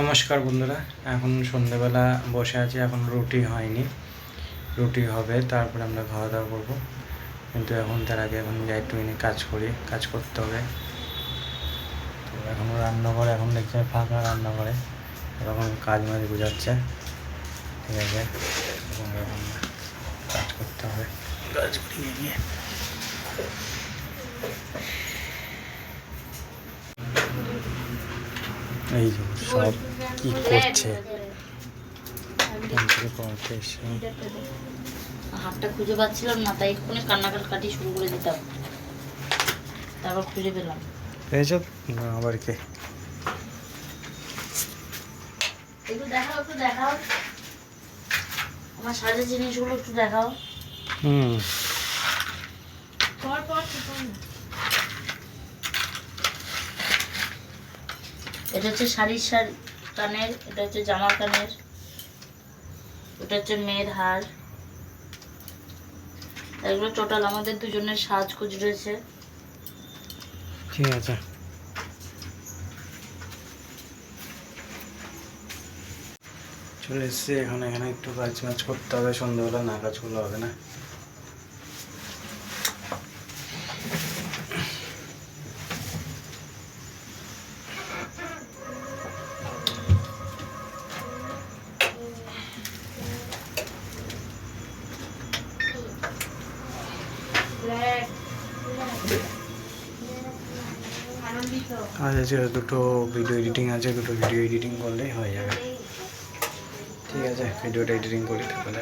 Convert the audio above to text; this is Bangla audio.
নমস্কার বন্ধুরা, এখন সন্ধ্যেবেলা বসে আছি, এখন রুটি হয়নি। রুটি হবে, তারপরে আমরা খাওয়া দাওয়া করব। কিন্তু এখন তার আগে এখন যাই একটুখানি কাজ করি, কাজ করতে হবে। তো এখন রান্নাঘরে, এখন দেখছে ফাঁকা রান্নাঘরে। এরকম কাজ মাজ বোঝাচ্ছে ঠিক আছে কাজ করতে হবে। কাজ করিয়ে নিয়ে। এই যে সব কি করছে? হাতটা খুঁজে পাচ্ছিলাম না তাই এক্ষুনি কান্নাকাটি শুরু করে দিতাম। তারপর খুঁজে পেলাম। না আবার কে? একটু দেখাও একটু দেখাও। আমার সাজের জিনিসগুলো একটু দেখাও। হুম। এটা হচ্ছে শাড়ির শাড়ি কানের, এটা হচ্ছে জামার কানের এটা হচ্ছে মেয়ের হার। এগুলো টোটাল আমাদের দুজনের সাজগোজ রয়েছে। ঠিক আছে। চলে এসছি, এখন এখানে একটু কাজ মাজ করতে হবে, সন্ধ্যাবেলা না কাজ করলে হবে না। আজ আছে দুটো ভিডিও এডিটিং আছে, দুটো ভিডিও এডিটিং করলেই হয়ে যাবে। ঠিক আছে ভিডিওটা এডিটিং করি তাহলে